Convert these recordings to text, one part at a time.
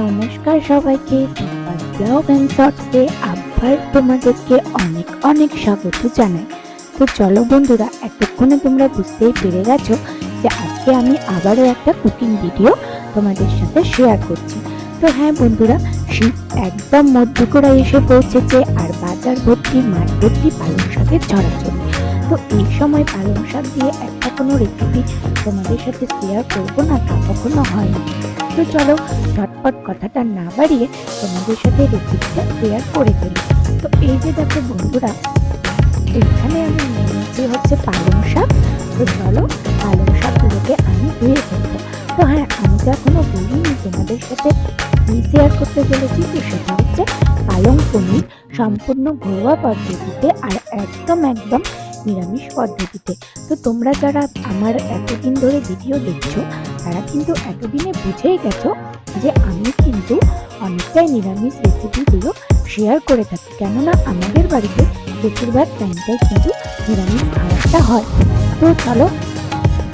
নমস্কার সবাইকে। Blog and শর্টসে আবার তোমাদেরকে অনেক অনেক স্বাগত জানাই। তো চলো বন্ধুরা, এতক্ষণে তোমরা বুঝতেই পেরে গেছো যে আজকে আমি আবারও একটা কুকিং ভিডিও তোমাদের সাথে শেয়ার করছি। তো হ্যাঁ বন্ধুরা, শীত একদম মধ্যকোড়ায় এসে পৌঁছেছে আর বাজার ভর্তি মাঠ ভর্তি, পালং শাকের ছড়াছড়ি তো এই সময় পালং শাক দিয়ে একটা কোনো রেসিপি তোমাদের সাথে শেয়ার করব না তা কখনো হয়নি। তো চলো ঝটপট কথাটা না বাড়িয়ে তোমাদের সাথে রেসিপিটা শেয়ার করে ফেলি। তো এই যে দেখো বন্ধুরা, এখানে আমি নিয়েছি হচ্ছে পালং শাক। তো চলো পালং শাকগুলোকে আমি ধুয়ে ফেলব তো হ্যাঁ আমি তো এখনও বলিনি তোমাদের সাথে। কি শেয়ার করতে চলেছি? তো সেটা হচ্ছে পালং পনির সম্পূর্ণ ঘরোয়া পদ্ধতিতে আর একদম একদম নিরামিষ পদ্ধতিতে। তো তোমরা যারা আমার এতদিন ধরে ভিডিও দেখছ, তারা কিন্তু এতদিনে বুঝেই গেছো যে আমি কিন্তু অনেকটাই নিরামিষ রেসিপিগুলো শেয়ার করে থাকি। কেননা আমাদের বাড়িতে বেশিরভাগ টাইমটাই কিন্তু নিরামিষ খাবারটা হয়। তো চলো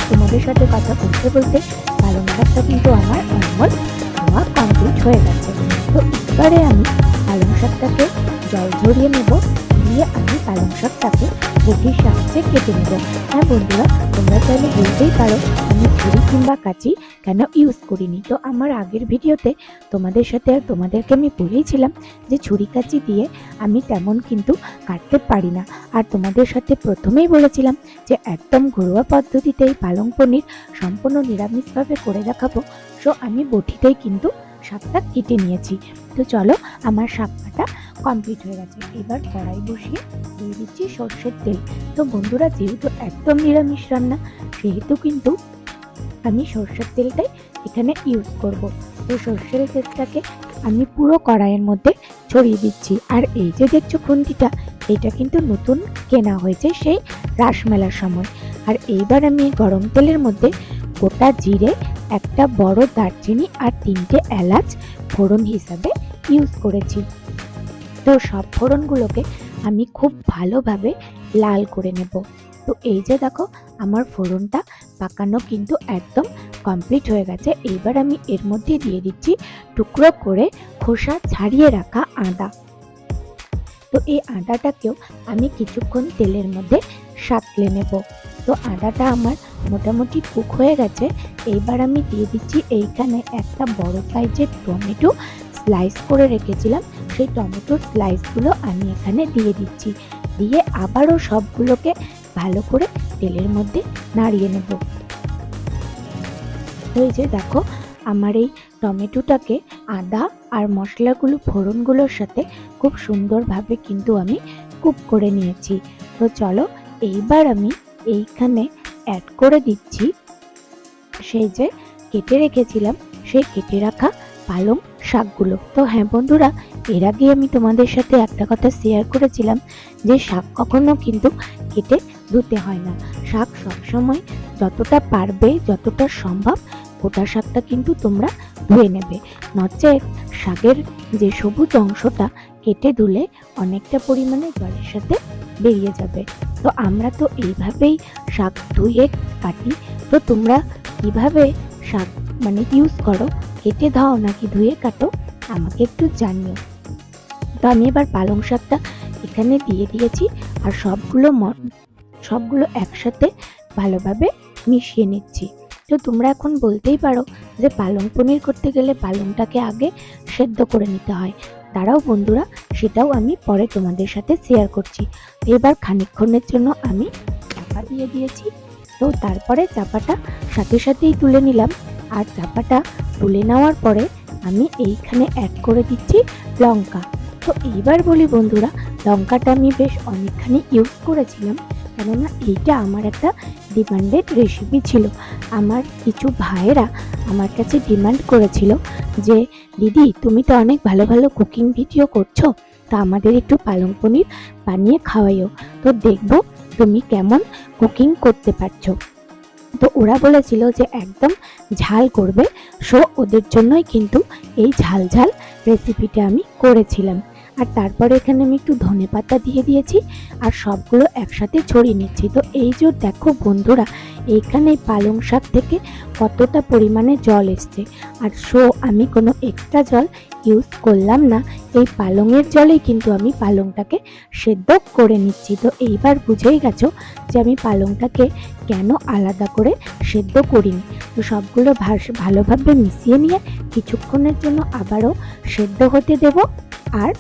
তোমাদের সাথে কথা বলতে বলতে পালং শাকটা কিন্তু আমার অলমোস্ট খাওয়া কমপ্লিট হয়ে গেছে। তো এবারে আমি পালং শাকটাকে জল ঝরিয়ে নেব। দিয়ে আমি পালং শাকটাকে বটির সাহায্যে কেটে নেব। হ্যাঁ বন্ধুরা, তোমরা চাইলে বলতেই পারো, আমি ছুরি কিংবা কাঁচি কেন ইউজ করিনি। তো আমার আগের ভিডিওতে তোমাদের সাথে আর তোমাদেরকে আমি বলেইছিলাম যে ছুরি কাঁচি দিয়ে আমি তেমন কিন্তু কাটতে পারি না। আর তোমাদের সাথে প্রথমেই বলেছিলাম যে একদম ঘরোয়া পদ্ধতিতে এই পালং পনির সম্পূর্ণ নিরামিষভাবে করে দেখাবো। সো আমি বটিতেই কিন্তু শাকটা কেটে নিয়েছি। তো চলো আমার কাটা কমপ্লিট হয়ে গেছে। এবার কড়াই বসিয়ে দিয়ে দিচ্ছি সর্ষের তেল। তো বন্ধুরা, যেহেতু একদম নিরামিষ রান্না, সেহেতু কিন্তু আমি সর্ষের তেলটাই এখানে ইউজ করব। তো সর্ষের তেলটাকে আমি পুরো কড়াইয়ের মধ্যে ছড়িয়ে দিচ্ছি। আর এই যে দেখছ খুন্তিটা, এটা কিন্তু নতুন কেনা হয়েছে সেই রাসমেলার সময়। আর এইবার আমি গরম তেলের মধ্যে গোটা জিরে একটা বড় দারচিনি আর তিনটে এলাচ ফোড়ন হিসাবে ইউজ করেছি। তো সব ফোড়নগুলোকে আমি খুব ভালোভাবে লাল করে নেব। তো এই যে দেখো, আমার ফোড়নটা পাকানো কিন্তু একদম কমপ্লিট হয়ে গেছে। এইবার আমি এর মধ্যে দিয়ে দিচ্ছি টুকরো করে খোসা ছাড়িয়ে রাখা আদা। তো এই আদাটাকেও আমি কিছুক্ষণ তেলের মধ্যে সাতলে নেব। তো আদাটা আমার মোটামুটি কুক হয়ে গেছে। এইবার আমি দিয়ে দিচ্ছি এইখানে একটা বড় সাইজের টমেটো স্লাইস করে রেখেছিলাম। সেই টমেটোর স্লাইসগুলো আমি এখানে দিয়ে দিচ্ছি। দিয়ে আবারও সবগুলোকে ভালো করে তেলের মধ্যে নাড়িয়ে নেব। এই যে দেখো, আমার এই টমেটোটাকে আদা আর মশলাগুলো, ফোড়নগুলোর সাথে খুব সুন্দরভাবে কিন্তু আমি কুক করে নিয়েছি। তো চলো, এইবার আমি এইখানে অ্যাড করে দিচ্ছি। সেই যে কেটে রেখেছিলাম, সেই কেটে রাখা পালং শাকগুলো। তো হ্যাঁ বন্ধুরা, এর আগে আমি তোমাদের সাথে একটা কথা শেয়ার করেছিলাম যে শাক কখনো কিন্তু কেটে ধুতে হয় না। শাক সবসময় যতটা পারবে, যতটা সম্ভব গোটা শাকটা কিন্তু তোমরা ধুয়ে নেবে। নচেত শাকের যে সবুজ অংশটা কেটে ধুলে অনেকটা পরিমাণে জলের সাথে বেরিয়ে যাবে। তো আমরা তো এইভাবেই শাক ধুয়ে কাটি। তো তোমরা কীভাবে শাক মানে ইউজ করো? কেটে দাও নাকি ধুয়ে কাটো? আমাকে একটু জানিও। তো আমি এবার পালং শাকটা এখানে দিয়ে দিয়েছি আর সবগুলো সবগুলো একসাথে ভালোভাবে মিশিয়ে নিচ্ছি। তো তোমরা এখন বলতেই পারো যে পালং পনির করতে গেলে পালংটাকে আগে সেদ্ধ করে নিতে হয়। তারাও বন্ধুরা, সেটাও আমি পরে তোমাদের সাথে শেয়ার করছি। এবার খানিকক্ষণের জন্য আমি চাপা দিয়ে দিয়েছি। তো তারপরে চাপাটা সাথে সাথেই তুলে নিলাম। আর চাপাটা তুলে নেওয়ার পরে আমি এইখানে অ্যাড করে দিচ্ছি লঙ্কা। তো এইবার বলি বন্ধুরা, লঙ্কাটা আমি বেশ অনেকখানি ইউজ করেছিলাম। কেননা এইটা আমার একটা ডিমান্ডেড রেসিপি ছিল। আমার কিছু ভাইয়েরা আমার কাছে ডিমান্ড করেছিল যে, দিদি, তুমি তো অনেক ভালো ভালো কুকিং ভিডিও করছ, তা আমাদের একটু পালং পনির বানিয়ে খাওয়াইও। তো দেখব তুমি কেমন কুকিং করতে পারছ। তো ওরা বলেছিল যে, একদম ঝাল করবে। সো ওদের জন্যই কিন্তু এই ঝাল ঝাল রেসিপিটা আমি করেছিলাম। আর তারপরে এখানে আমি একটু ধনে পাতা দিয়ে দিয়েছি আর সবগুলো একসাথে ছড়িয়ে নিচ্ছি। তো এই যে দেখো বন্ধুরা, এইখানে পালং শাক থেকে কতটা পরিমাণে জল এসছে। আর সো আমি কোনো এক্সট্রা জল ইউজ করলাম না। এই পালংয়ের জলেই কিন্তু আমি পালংটাকে সেদ্ধ করে নিচ্ছি। তো এইবার বুঝেই গেছো যে আমি পালংটাকে কেন আলাদা করে সেদ্ধ করিনি। তো সবগুলো ভাস- ভালোভাবে মিশিয়ে নিয়ে কিছুক্ষণের জন্য আবারও সেদ্ধ হতে দেব। আর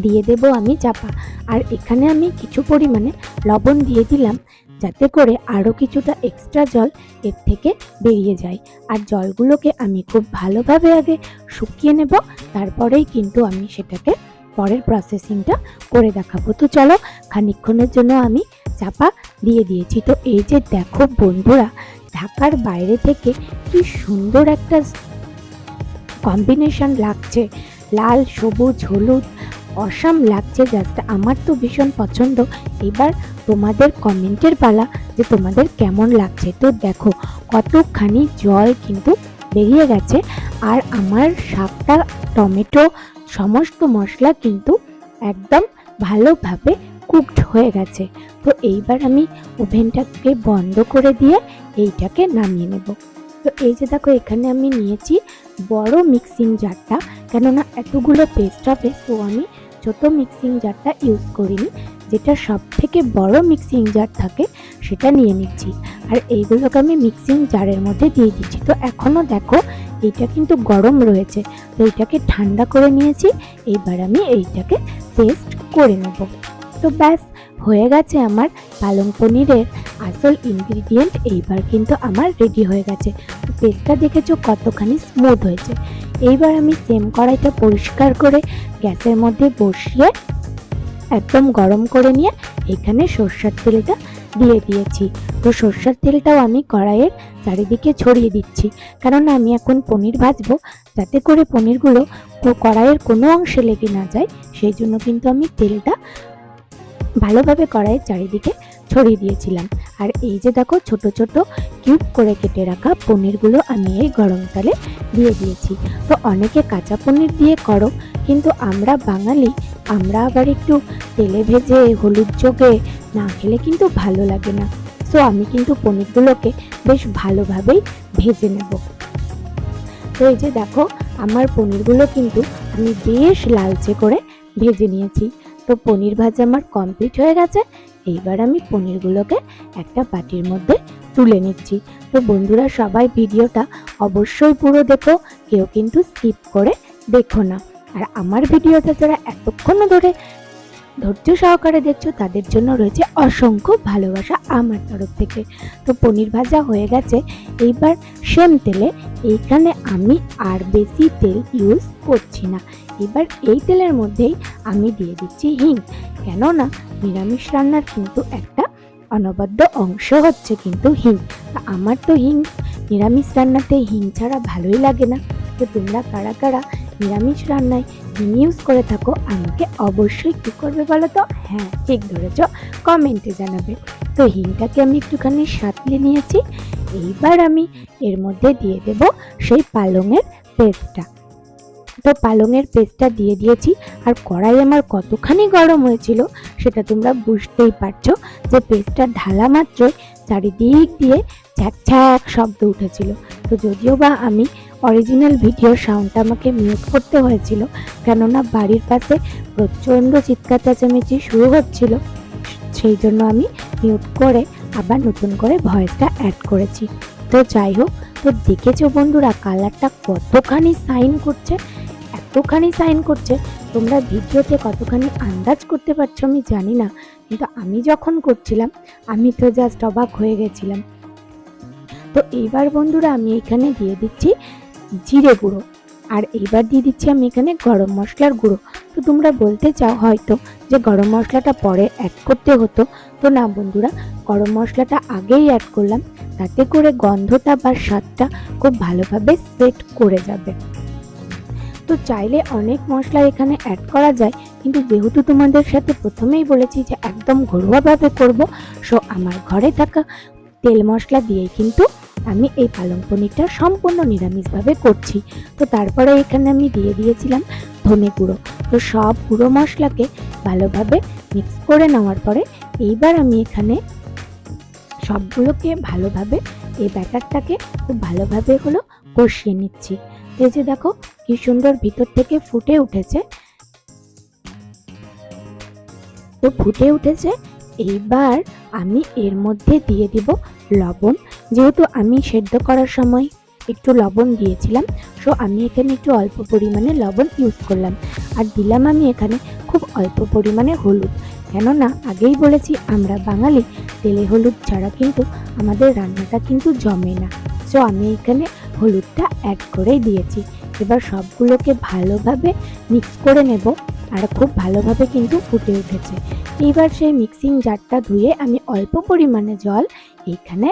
দিয়ে দেব আমি চাপা। আর এখানে আমি কিছু পরিমাণে লবণ দিয়ে দিলাম, যাতে করে আরও কিছুটা এক্সট্রা জল এর থেকে বেরিয়ে যায়। আর জলগুলোকে আমি খুব ভালোভাবে আগে শুকিয়ে নেব, তারপরেই কিন্তু আমি সেটাকে পরের প্রসেসিংটা করে দেখাবো। তো চলো, খানিকক্ষণের জন্য আমি চাপা দিয়ে দিয়েছি। তো এই যে দেখো বন্ধুরা, ঢাকার বাইরে থেকে কি সুন্দর একটা কম্বিনেশন লাগছে। লাল, সবুজ, হলুদ অসাম লাগছে জাস্ট আমার তো ভীষণ পছন্দ। এবার তোমাদের কমেন্টের পালা যে তোমাদের কেমন লাগছে। তো দেখো, কতখানি জল কিন্তু বেরিয়ে গেছে, আর আমার শাকটা টমেটো, সমস্ত মশলা কিন্তু একদম ভালোভাবে কুকড হয়ে গেছে। তো এইবার আমি ওভেনটাকে বন্ধ করে দিয়ে এইটাকে নামিয়ে নেব। তো এই যে দেখো, এখানে আমি নিয়েছি বড় মিক্সিং জারটা কেননা এতগুলো পেস্ট হবে, তো আমি ছোট মিক্সিং জারটা ইউজ করিনি, যেটা সব থেকে বড় মিক্সিং জার থাকে, সেটা নিয়ে নিচ্ছি। আর এইগুলোকে আমি মিক্সিং জারের মধ্যে দিয়ে দিচ্ছি। তো এখনও দেখো, এইটা কিন্তু গরম রয়েছে। তো এইটাকে ঠান্ডা করে নিয়েছি এইবার আমি এইটাকে পেস্ট করে নেব। তো ব্যাস, হয়ে গেছে আমার পালং পনিরের আসল ইনগ্রিডিয়েন্ট এইবার কিন্তু আমার রেডি হয়ে গেছে। তো পেস্টটা দেখেছ কতখানি স্মুথ হয়েছে। এইবার আমি সেম কড়াইটা পরিষ্কার করে গ্যাসের মধ্যে বসিয়ে একদম গরম করে নিয়ে এখানে সর্ষের তেলটা দিয়ে দিয়েছি। তো সর্ষের তেলটাও আমি কড়াইয়ের চারিদিকে ছড়িয়ে দিচ্ছি। কারণ আমি এখন পনির ভাজবো, যাতে করে পনিরগুলো কড়াইয়ের কোনো অংশে লেগে না যায়, সেই জন্য কিন্তু আমি তেলটা ভালোভাবে কড়াইয়ের চারিদিকে ছড়িয়ে দিয়েছিলাম। আর এই যে দেখো ছোট ছোট কিউব করে কেটে রাখা পনিরগুলো আমি এই গরম তেলে দিয়ে দিয়েছি। তো অনেকে কাঁচা পনির দিয়ে করো, কিন্তু আমরা বাঙালি, আমরা আবার একটু তেলে ভেজে, হলুদ যোগে না খেলে কিন্তু ভালো লাগে না। সো আমি কিন্তু পনিরগুলোকে বেশ ভালোভাবেই ভেজে নেব। তো এই যে দেখো আমার পনিরগুলো কিন্তু আমি বেশ লালচে করে ভেজে নিয়েছি। তো পনির ভাজা আমার কমপ্লিট হয়ে গেছে। এইবার আমি পনিরগুলোকে একটা বাটির মধ্যে তুলে নিচ্ছি। তো বন্ধুরা, সবাই ভিডিওটা অবশ্যই পুরো দেখো, কেউ কিন্তু স্কিপ করে দেখো না। আর আমার ভিডিওটা যারা এতক্ষণ ধরে ধৈর্য সহকারে দেখছ, তাদের জন্য রয়েছে অসংখ্য ভালোবাসা আমার তরফ থেকে। তো পনির ভাজা হয়ে গেছে। এইবার সেম তেলে, এইখানে আমি আর বেশি তেল ইউজ করছি না। এবার এই তেলের মধ্যেই আমি দিয়ে দিচ্ছি হিং। কেননা নিরামিষ রান্নার কিন্তু একটা অনবদ্য অংশ হচ্ছে কিন্তু হিং। আমার তো হিং, নিরামিষ রান্নাতে হিং ছাড়া ভালোই লাগে না। তো তোমরা কারা কারা নিরামিষ রান্নায় হিং ইউজ করে থাকো, আমাকে অবশ্যই কী করবে বলো তো? হ্যাঁ ঠিক ধরেছ কমেন্টে জানাবে। তো হিংটাকে আমি একটুখানি সাতলে নিয়েছি, এইবার আমি এর মধ্যে দিয়ে দেব সেই পালংয়ের পেস্টটা তো পালংয়ের পেস্টটা দিয়ে দিয়েছি। আর কড়াই আমার কতখানি গরম হয়েছিল সেটা তোমরা বুঝতেই পারছ যে পেস্টটা ঢালা মাত্রই চারিদিক দিয়ে ছ্যাক শব্দ উঠেছিল। তো যদিও বা আমি অরিজিনাল ভিডিওর সাউন্ডটা আমাকে মিউট করতে হয়েছিল, কেননা বাড়ির পাশে প্রচণ্ড চিৎকার চেঁচামেচি শুরু হচ্ছিল, সেই জন্য আমি মিউট করে আবার নতুন করে ভয়েসটা অ্যাড করেছি। তো যাই হোক, তো দেখেছ বন্ধুরা কালারটা কতখানি সাইন করছে এতখানি সাইন করছে, তোমরা ভিডিওতে কতখানি আন্দাজ করতে পারছ আমি জানি না, কিন্তু আমি যখন করছিলাম, আমি তো জাস্ট অবাক হয়ে গেছিলাম। তো এইবার বন্ধুরা আমি এখানে দিয়ে দিচ্ছি জিরে গুঁড়ো, আর এইবার দিয়ে দিচ্ছি আমি এখানে গরম মশলার গুঁড়ো। তো তোমরা বলতে চাও হয়তো যে গরম মশলাটা পরে অ্যাড করতে হতো, তো না বন্ধুরা, গরম মশলাটা আগেই অ্যাড করলাম, তাতে করে গন্ধটা বা স্বাদটা খুব ভালোভাবে সেট করে যাবে। তো চাইলে অনেক মশলা এখানে অ্যাড করা যায়। কিন্তু যেহেতু তোমাদের সাথে প্রথমেই বলেছি যে একদম ঘরোয়াভাবে করব সো আমার ঘরে থাকা তেল মশলা দিয়েই কিন্তু আমি এই পালং পনিরটা সম্পূর্ণ নিরামিষভাবে করছি। তো তারপরে এখানে আমি দিয়ে দিয়েছিলাম ধনে গুঁড়ো। তো সব গুঁড়ো মশলাকে ভালোভাবে মিক্স করে নেওয়ার পরে এইবার আমি এখানে সবগুলোকে ভালোভাবে এই ব্যাটারটাকে খুব ভালোভাবে হলো কষিয়ে নিচ্ছি। এই যে দেখো, কি সুন্দর ভিতর থেকে ফুটে উঠেছে। তো ফুটে উঠেছে, এইবার আমি এর মধ্যে দিয়ে দিব লবণ। যেহেতু আমি সেদ্ধ করার সময় একটু লবণ দিয়েছিলাম সো আমি এখানে একটু অল্প পরিমাণে লবণ ইউজ করলাম। আর দিলাম আমি এখানে খুব অল্প পরিমাণে হলুদ। কেননা, আগেই বলেছি, আমরা বাঙালি, তেলে হলুদ ছাড়া কিন্তু আমাদের রান্নাটা কিন্তু জমে না। সো আমি এখানে হলুদটা অ্যাড করেই দিয়েছি। এবার সবগুলোকে ভালোভাবে মিক্স করে নেব আর খুব ভালোভাবে কিন্তু ফুটে উঠেছে। এবার সেই মিক্সিং জারটা ধুয়ে আমি অল্প পরিমাণে জল এইখানে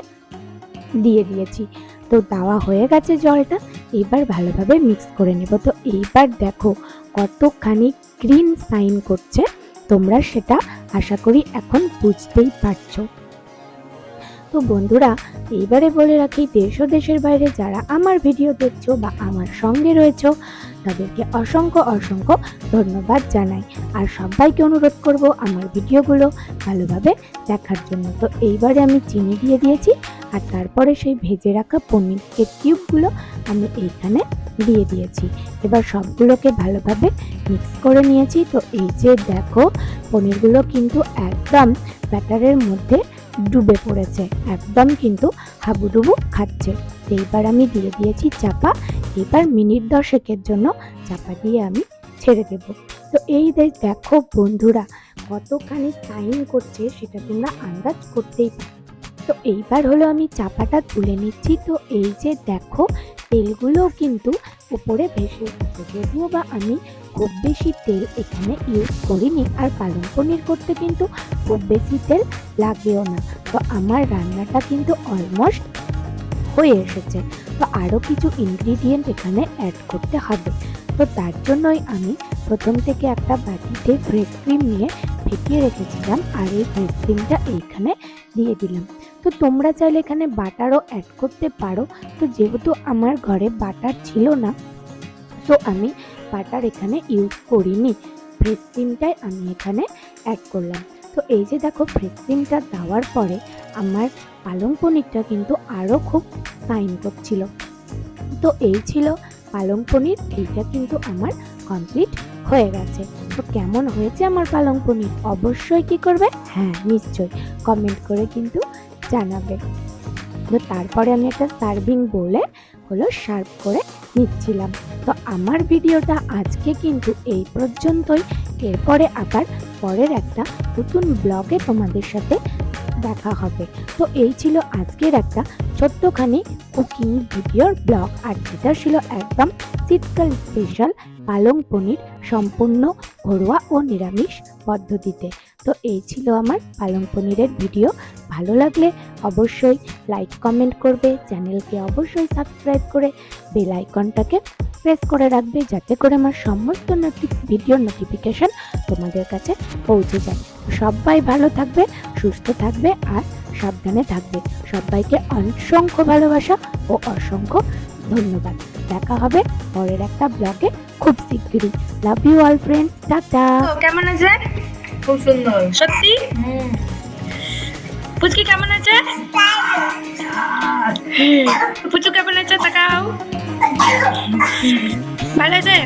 দিয়ে দিয়েছি। তো দেওয়া হয়ে গেছে জলটা, এবার ভালোভাবে মিক্স করে নেব। তো এইবার দেখো কতখানি গ্রিন সাইন করছে, তোমরা সেটা আশা করি এখন বুঝতেই পারছ। তো বন্ধুরা, এইবারে বলে রাখি, দেশ ও দেশের বাইরে যারা আমার ভিডিও দেখছ বা আমার সঙ্গে রয়েছো, তাদেরকে অসংখ্য অসংখ্য ধন্যবাদ জানাই। আর সবাইকে অনুরোধ করব আমার ভিডিওগুলো ভালোভাবে দেখার জন্য। তো এইবারে আমি চিনি দিয়ে দিয়েছি, আর তারপরে সেই ভেজে রাখা পনিরকে কিউবগুলো আমি এইখানে দিয়ে দিয়েছি। এবার সবগুলোকে ভালোভাবে মিক্স করে নিয়েছি। তো এই যে দেখো, পনিরগুলো কিন্তু একদম ব্যাটারের মধ্যে ডুবে পড়েছে। একদম কিন্তু হাবুডুবু খাচ্ছে। এইবার আমি দিয়ে দিয়েছি চাপা। এবার মিনিট দশেকের জন্য চাপা দিয়ে আমি ছেড়ে দেব। তো এই দেখো বন্ধুরা, কতখানি সাইন করছে সেটা তোমরা আন্দাজ করতেই পারো। তো এইবার হলো আমি চাপাটা তুলে নিচ্ছি। তো এই যে দেখো তেলগুলো কিন্তু উপরে ভেসে উঠেছে। যদিও বা আমি খুব বেশি তেল এখানে ইউজ করিনি আর পালং পনির করতে কিন্তু খুব বেশি তেল লাগেও না। তো আমার রান্নাটা কিন্তু অলমোস্ট হয়ে এসেছে। তো আরও কিছু ইনগ্রিডিয়েন্ট এখানে অ্যাড করতে হবে। তো তার জন্যই আমি প্রথম থেকে একটা বাটিতে ফ্রেশ ক্রিম নিয়ে ফেটিয়ে রেখেছিলাম আর এই ফ্রেশ ক্রিমটা এইখানে দিয়ে দিলাম। তো তোমরা চাইলে এখানে বাটারও অ্যাড করতে পারো। তো যেহেতু আমার ঘরে বাটার ছিল না তো আমি বাটার এখানে ইউজ করিনি। ফ্রেশ ক্রিমটাই আমি এখানে অ্যাড করলাম। তো এই যে দেখো ফ্রেশ ক্রিমটা দেওয়ার পরে আমার পালং পনিরটা কিন্তু আরও খুব সাইন করছিল তো এই ছিল পালং পনির, এইটা কিন্তু আমার কমপ্লিট হয়ে গেছে। তো কেমন হয়েছে আমার পালং পনির? অবশ্যই কি করবে? হ্যাঁ নিশ্চয়ই। কমেন্ট করে কিন্তু জানাবে। তো তারপরে আমি একটা সার্ভিং বলে হলো সার্ভ করে নিচ্ছিলাম। তো আমার ভিডিওটা আজকে কিন্তু এই পর্যন্তই। এরপরে আবার পরের একটা নতুন ব্লগে তোমাদের সাথে দেখা হবে। তো এই ছিল আজকের একটা ছোট্টখানি কুকিং ভিডিওর ব্লগ আর যেটা ছিল একদম শীতকাল স্পেশাল পালং পনির সম্পূর্ণ ঘরোয়া ও নিরামিষ পদ্ধতিতে। তো এই ছিল আমার পালং পনিরের ভিডিও। ভালো লাগলে অবশ্যই লাইক কমেন্ট করবে, চ্যানেলকে অবশ্যই সাবস্ক্রাইব করে বেল আইকনটাকে প্রেস করে রাখবে যাতে করে আমার সমস্ত ভিডিওর নোটিফিকেশন তোমাদের কাছে পৌঁছে যায়। সবাই ভালো থাকবে, সুস্থ থাকবে আর সাবধানে থাকবে। সবাইকে অসংখ্য ভালোবাসা ও অসংখ্য ধন্যবাদ। দেখা হবে পরের একটা ব্লগে খুব শিগগিরই। Love you all friends tata! কেমন আছে খুব সুন্দর। সত্যি? পুচকি কেমন আছে? পুচু কেমন আছে তাকাও। ভালো আছে?